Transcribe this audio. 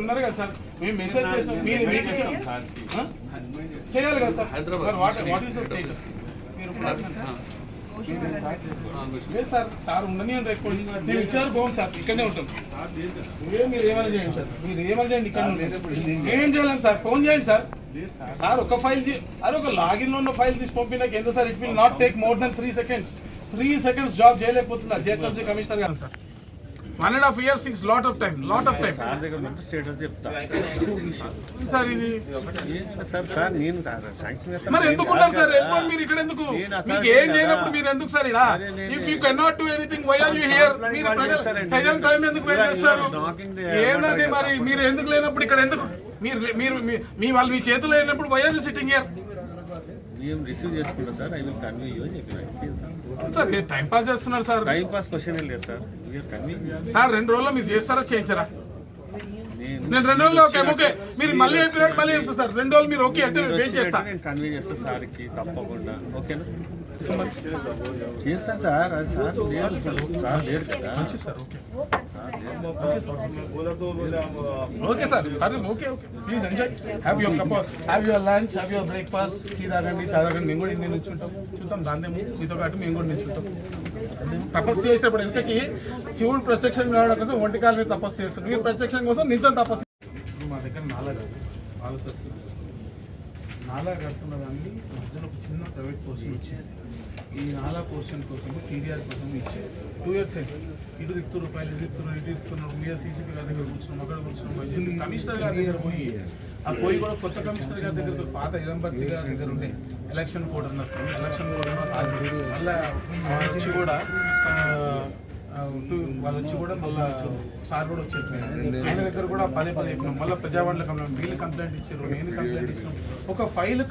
ఉన్నారు కదా సార్. మేము మెసేజ్ చేసినాం. మీరు మీకు? చేయాలి కదా sir. Hyderabad. What what is the status మీరు. లేదు సార్ సార్ ఉండని అని రేపు మేము ఇచ్చారు బాగుంది సార్. ఇక్కడనే ఉంటాం. ఏ మీరు ఏమైనా చేయండి సార్. మీరు ఏమైనా చేయండి ఇక్కడ ఏం చేయలేం సార్. ఫోన్ చేయండి సార్. సార్. ఒక ఫైల్ అరే ఒక లాగిన్లో ఉన్న ఫైల్ తీసి పంపినాక ఎంత sir? It will not take more then three seconds three seconds job చేయలేకపోతున్నారు. GHMC commissioner garu. Sir. One and half years is lot of time lot of time sir దగ్గర స్టేటస్ చెప్తా. సార్ ఇది sir, sir నేను. మరి ఎందుకు ఉన్నారు sir? వెళ్ళిపోయి మీరు ఇక్కడ ఎందుకు? మీకు ఏం చేయనప్పుడు మీరు ఎందుకు సార్ ఇలా? If you can not do anything why are you here మీరు ప్రజల టైం ఎందుకు వేస్ట్ చేస్తారు? ఏందండి మరి? మీరు ఎందుకు లేనప్పుడు ఇక్కడ ఎందుకు మీరు మీరు మీ- మీ వాళ్ళు మీ చేతులు లేనప్పుడు why are you sitting here నేను రిసీవ్ చేసుకున్నా sir? I will convey you అని చెప్పిన. సార్? టైం పాస్ చేస్తున్నారు సార్? టైం పాస్ క్వశ్చన్ లేదు సార్. కన్వీ సార్ రెండు రోజుల్లో మీరు చేస్తారా చేయించరా? నేను నేను రెండు రోజుల్లో ఓకే ఓకే. మీరు మళ్ళీ అయిపోయినట్టు మళ్ళీ చెప్తా సార్? రెండు రోజులు మీరు ఓకే అంటే వెయిట్ చేస్తా. వచ్చినట్టు నేను కన్వీ చేస్తా సార్కి తప్పకుండా. ఓకేనా? చేస్తా సార్ అది సార్ లేదు సార్ సార్ లేరు కదా? సార్ ఓకే సార్ లేరు. ఓకే సార్ సరే okay okay. Please enjoy have your cup have your lunch have your breakfast tea తాగండి చదవకండి మేము కూడా ఇంటి నుంచి ఉంటాం. చూద్దాం దాందేమో మీతో పాటు మేము కూడా నిల్చుంటాం తపస్సు చేసేటప్పుడు వెనుకకి శివుడు ప్రత్యక్షం కావడం కోసం ఒంటి కాలు మీద తపస్సు చేస్తారు మీరు ప్రత్యక్షం కోసం నిల్చొని తపస్సు మా దగ్గర నాలా ఆలోచిస్తుంది నాలా కడుతున్న దాన్ని మధ్యలో ఒక చిన్న ప్రైవేట్ పోర్షన్ వచ్చింది ఈ నాలా పోర్షన్ కోసం టీడీఆర్ కోసం ఇచ్చారు టూ ఇయర్స్ అయింది. ఇటు దిక్తు రూపాయలు ఇటు దిక్కుతున్నారు ఇటు దిక్కుతున్నారు మీద సీసీపీ గారి దగ్గర కూర్చున్నాం అక్కడ కూర్చున్నాం కమిషనర్ గారి దగ్గర పోయి ఆ పోయి కూడా కొత్త కమిషనర్ గారి దగ్గర పాత ఇలంబర్తి గారి దగ్గర ఉండే ఎలక్షన్ కోడ్ అన్నట్టు ఎలక్షన్ కోడ్ మళ్ళీ వచ్చి కూడా వాళ్ళు వచ్చి కూడా మళ్ళా సార్ కూడా వచ్చి ఆయన దగ్గర కూడా పదే పదే చెప్పినాం. మళ్ళీ ప్రజావాణిలో కంప్లైంట్ వీళ్ళు కంప్లైంట్ ఇచ్చారు నేను కంప్లైంట్ ఇచ్చినాం. ఒక ఫైల్